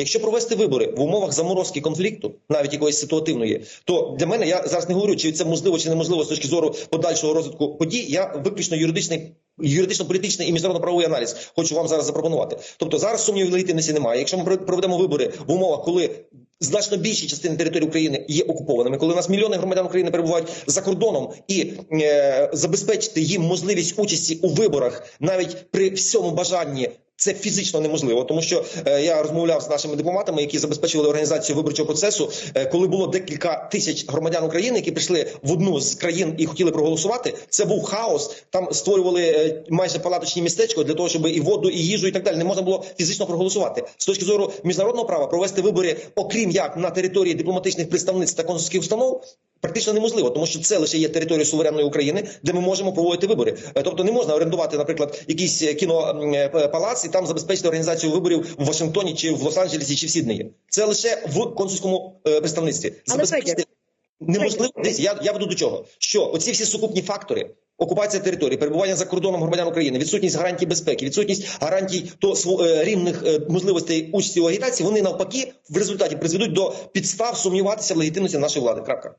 Якщо провести вибори в умовах заморозки конфлікту, навіть якоїсь ситуативної, то для мене я зараз не говорю, чи це можливо чи неможливо з точки зору подальшого розвитку подій. Я виключно юридичний. Юридично-політичний і міжнародно-правовий аналіз хочу вам зараз запропонувати. Тобто зараз сумнівів легітимності немає. Якщо ми проведемо вибори в умовах, коли значно більші частини території України є окупованими, коли у нас мільйони громадян України перебувають за кордоном, і е, забезпечити їм можливість участі у виборах навіть при всьому бажанні. Це фізично неможливо, тому що е, я розмовляв з нашими дипломатами, які забезпечували організацію виборчого процесу. Е, коли було декілька тисяч громадян України, які прийшли в одну з країн і хотіли проголосувати. Це був хаос. Там створювали е, майже палаточні містечко для того, щоб і воду, і їжу, і так далі не можна було фізично проголосувати. З точки зору міжнародного права провести вибори, окрім як на території дипломатичних представництв та консульських установ. Практично неможливо, тому що це лише є територія суверенної України, де ми можемо проводити вибори. Е, Тобто не можна орендувати, наприклад, якийсь е, кінопалац і там забезпечити організацію виборів в Вашингтоні чи в Лос-Анджелесі чи в Сіднеї. Це лише в консульському е, представництві. Забезпечити неможливо. Дивіться, я, я веду до чого, що оці всі сукупні фактори. Окупація території, перебування за кордоном громадян України, відсутність гарантій безпеки, відсутність гарантій то е, рівних е, можливостей участі у агітації. Вони навпаки в результаті призведуть до підстав сумніватися в легітимності нашої влади. Крапка.